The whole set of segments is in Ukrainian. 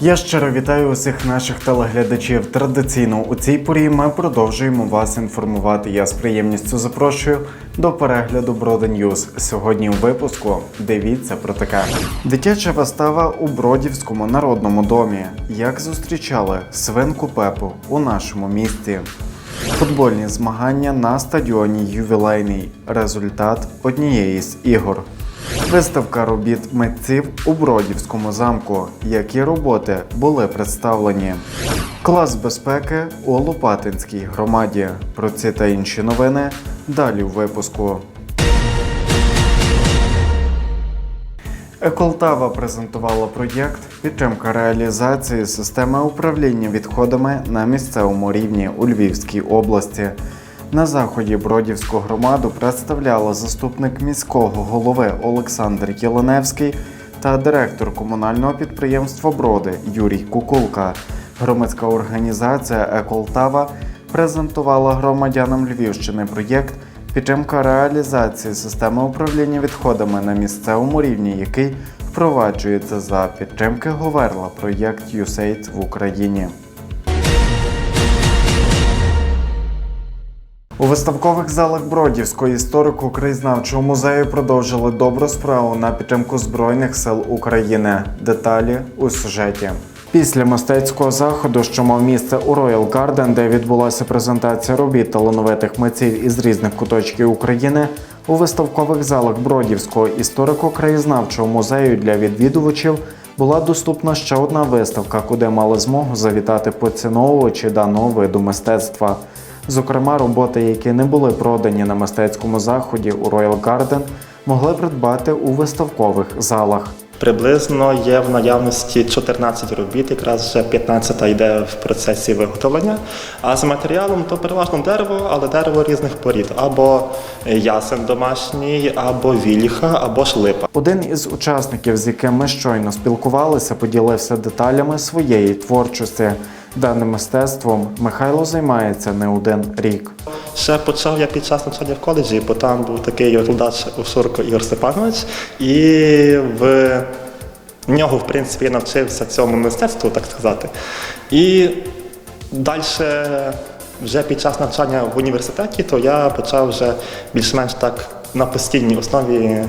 Я щиро вітаю усіх наших телеглядачів. Традиційно у цій порі ми продовжуємо вас інформувати. Я з приємністю запрошую до перегляду Броди Ньюз. Сьогодні у випуску дивіться про таке. Дитяча вистава у Бродівському народному домі. Як зустрічали свинку Пепу у нашому місті. Футбольні змагання на стадіоні Ювілейний. Результат однієї з ігор. Виставка робіт митців у Бродівському замку. Які роботи були представлені? Клас безпеки у Лопатинській громаді. Про ці та інші новини далі у випуску. Еколтава презентувала проєкт підтримка реалізації системи управління відходами на місцевому рівні у Львівській області. На заході Бродівську громаду представляла заступник міського голови Олександр Єленевський та директор комунального підприємства Броди Юрій Кукулка. Громадська організація Еколтава презентувала громадянам Львівщини проєкт підтримка реалізації системи управління відходами на місцевому рівні, який впроваджується за підтримки Говерла проєкт USAID в Україні. У виставкових залах Бродівського історико-краєзнавчого музею продовжили добру справу на підтримку Збройних сил України. Деталі у сюжеті. Після мистецького заходу, що мав місце у Royal Garden, де відбулася презентація робіт талановитих митців із різних куточків України, у виставкових залах Бродівського історико-краєзнавчого музею для відвідувачів була доступна ще одна виставка, куди мали змогу завітати поціновувачі даного виду мистецтва. Зокрема, роботи, які не були продані на мистецькому заході у Royal Garden, могли придбати у виставкових залах. Приблизно є в наявності 14 робіт, якраз вже 15 йде в процесі виготовлення. А з матеріалом то переважно дерево, але дерево різних порід. Або ясен домашній, або віліха, або ж липа. Один із учасників, з яким ми щойно спілкувалися, поділився деталями своєї творчості. Даним мистецтвом Михайло займається не один рік. Ще почав я під час навчання в коледжі, бо там був такий викладач Ушурко Ігор Степанович, і в нього, в принципі, я навчився цьому мистецтву, так сказати. І далі, вже під час навчання в університеті, то я почав вже більш-менш так на постійній основі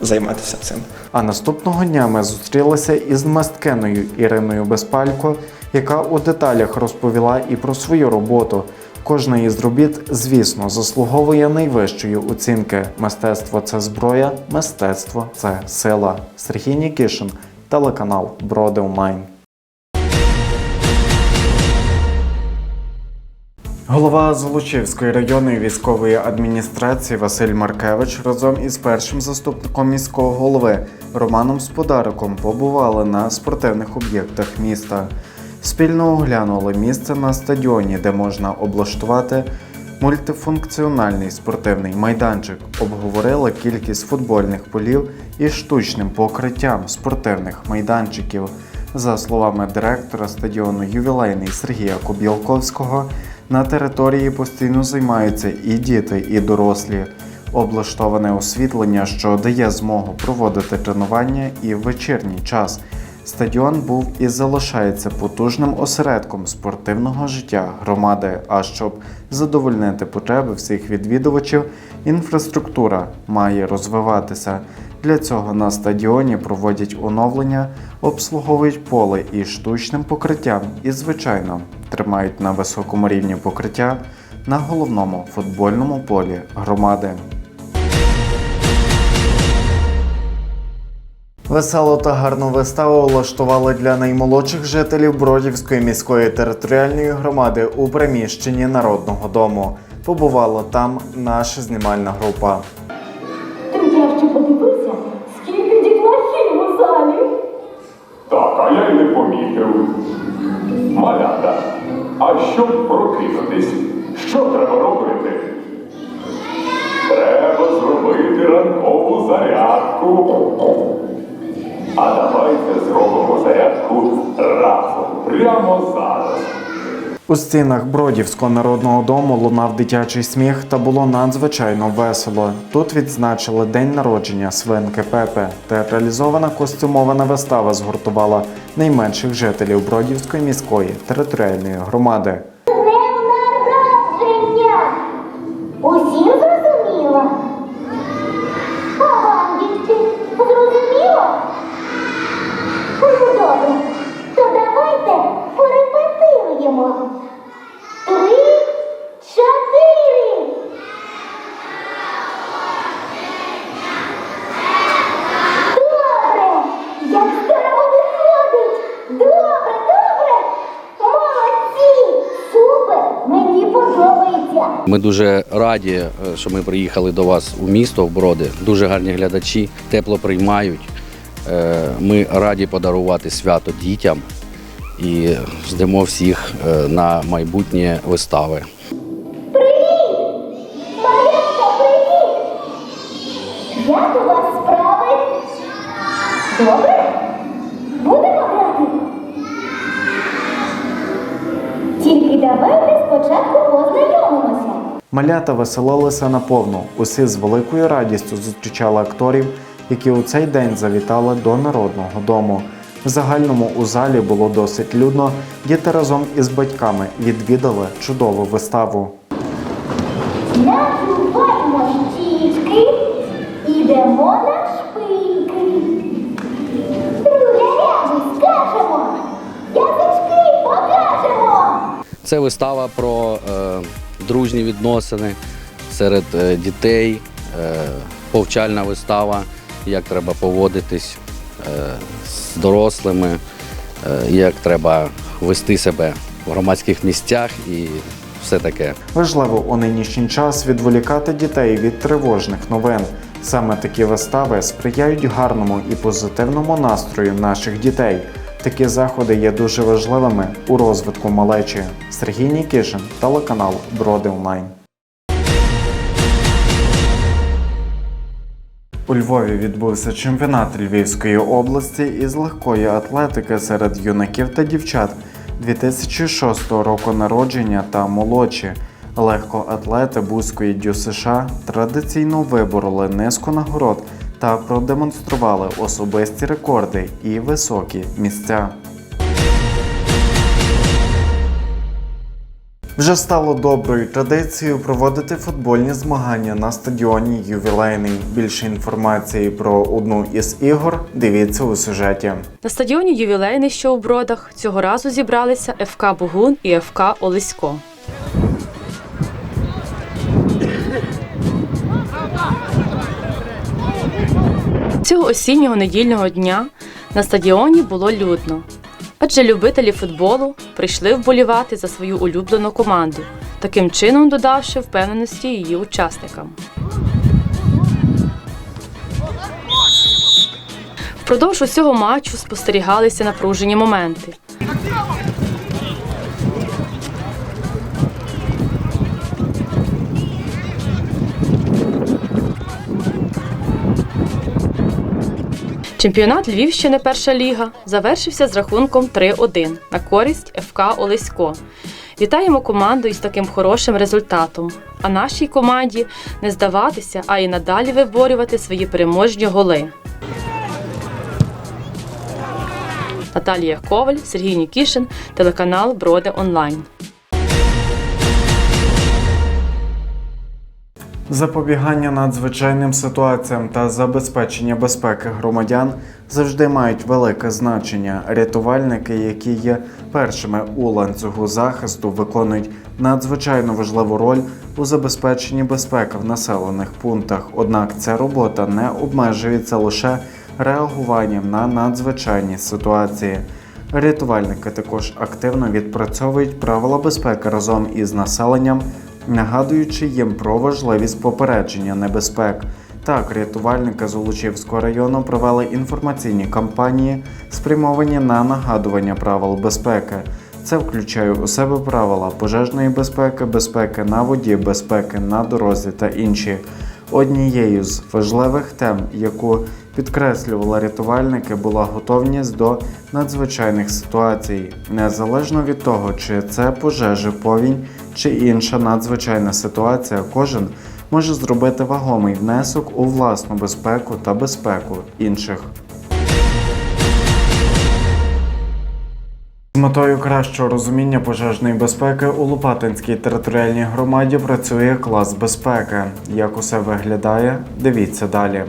займатися цим. А наступного дня ми зустрілися із мисткиною Іриною Безпалько, яка у деталях розповіла і про свою роботу. Кожна із робіт, звісно, заслуговує найвищої оцінки. Мистецтво це зброя, мистецтво це сила. Сергій Нікішин, телеканал Броди Голова Золочівської районної військової адміністрації Василь Маркевич разом із першим заступником міського голови Романом Сподариком побували на спортивних об'єктах міста. Спільно оглянули місце на стадіоні, де можна облаштувати мультифункціональний спортивний майданчик. Обговорили кількість футбольних полів і штучним покриттям спортивних майданчиків. За словами директора стадіону ювілейний Сергія Кобілковського, на території постійно займаються і діти, і дорослі. Облаштоване освітлення, що дає змогу проводити тренування і в вечірній час. Стадіон був і залишається потужним осередком спортивного життя громади. А щоб задовольнити потреби всіх відвідувачів, інфраструктура має розвиватися. Для цього на стадіоні проводять оновлення, обслуговують поле із штучним покриттям і, звичайно, тримають на високому рівні покриття на головному футбольному полі громади. Веселу та гарну виставу влаштували для наймолодших жителів Бродівської міської територіальної громади у приміщенні Народного дому. Побувала там наша знімальна група. Разом прямо зараз. У стінах Бродівського народного дому лунав дитячий сміх та було надзвичайно весело. Тут відзначили день народження свинки Пепе. Театралізована костюмована вистава згуртувала найменших жителів Бродівської міської територіальної громади. Ми дуже раді, е, що ми приїхали до вас у місто в Броди. Дуже гарні глядачі, тепло приймають. Е, Ми раді подарувати свято дітям і ждемо всіх е, на майбутнє вистави. Привіт! Привіт! Як у вас справи? Добре? Малята веселилися наповну. Усі з великою радістю зустрічали акторів, які у цей день завітали до народного дому. В загальному у залі було досить людно. Діти разом із батьками відвідали чудову виставу. Надуваємо щічки, ідемо на шпильки. Друзі, скажемо, язички покажемо. Це вистава про е, дружні відносини серед е, дітей, е, повчальна вистава, як треба поводитись е, з дорослими, як треба вести себе в громадських місцях і все таке. Важливо у нинішній час відволікати дітей від тривожних новин. Саме такі вистави сприяють гарному і позитивному настрою наших дітей. Такі заходи є дуже важливими у розвитку малечі. Сергій Нікішин, телеканал Броди Онлайн. У Львові відбувся чемпіонат Львівської області із легкої атлетики серед юнаків та дівчат 2006 року народження та молодші. Легкоатлети Бузької дю США традиційно вибороли низку нагород та продемонстрували особисті рекорди і високі місця. Вже стало доброю традицією проводити футбольні змагання на стадіоні Ювілейний. Більше інформації про одну із ігор дивіться у сюжеті. На стадіоні ювілейний, що у Бродах, цього разу зібралися ФК Бугун і ФК Олесько. Цього осіннього недільного дня на стадіоні було людно, адже любителі футболу прийшли вболівати за свою улюблену команду, таким чином додавши впевненості її учасникам. Впродовж усього матчу спостерігалися напружені моменти. Чемпіонат Львівщини перша ліга завершився з рахунком 3-1 на користь ФК Олесько. Вітаємо команду із таким хорошим результатом. А нашій команді не здаватися, а й надалі виборювати свої переможні голи. Наталія Коваль, Сергій Нікішин, телеканал Броди Онлайн. Запобігання надзвичайним ситуаціям та забезпечення безпеки громадян завжди мають велике значення. Рятувальники, які є першими у ланцюгу захисту, виконують надзвичайно важливу роль у забезпеченні безпеки в населених пунктах. Однак ця робота не обмежується лише реагуванням на надзвичайні ситуації. Рятувальники також активно відпрацьовують правила безпеки разом із населенням, нагадуючи їм про важливість попередження небезпек. Так, рятувальники з Золочівського району провели інформаційні кампанії, спрямовані на нагадування правил безпеки. Це включає у себе правила пожежної безпеки, безпеки на воді, безпеки на дорозі та інші. Однією з важливих тем, яку підкреслювали рятувальники, була готовність до надзвичайних ситуацій, незалежно від того, чи це пожежа, повінь чи інша надзвичайна ситуація, кожен може зробити вагомий внесок у власну безпеку та безпеку інших. З метою кращого розуміння пожежної безпеки у Лопатинській територіальній громаді працює клас безпеки. Як усе виглядає, дивіться далі.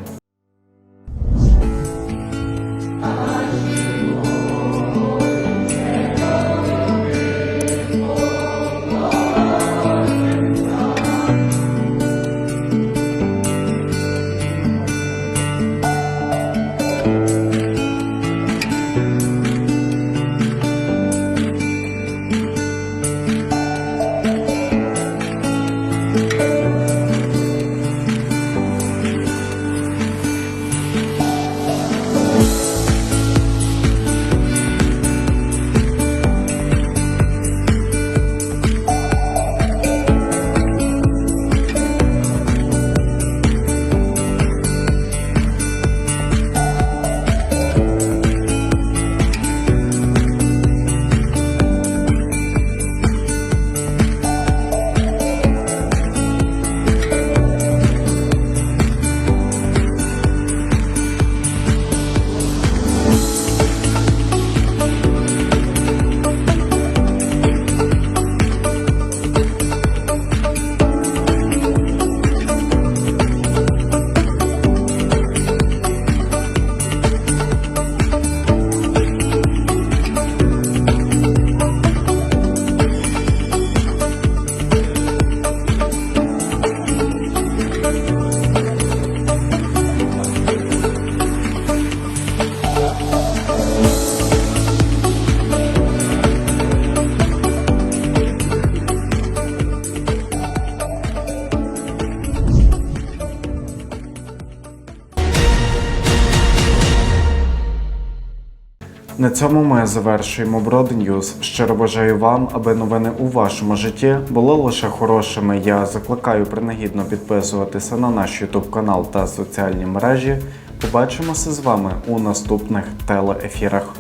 На цьому ми завершуємо Брод Ньюз. Щиро бажаю вам, аби новини у вашому житті були лише хорошими. Я закликаю принагідно підписуватися на наш YouTube канал та соціальні мережі. Побачимося з вами у наступних телеефірах.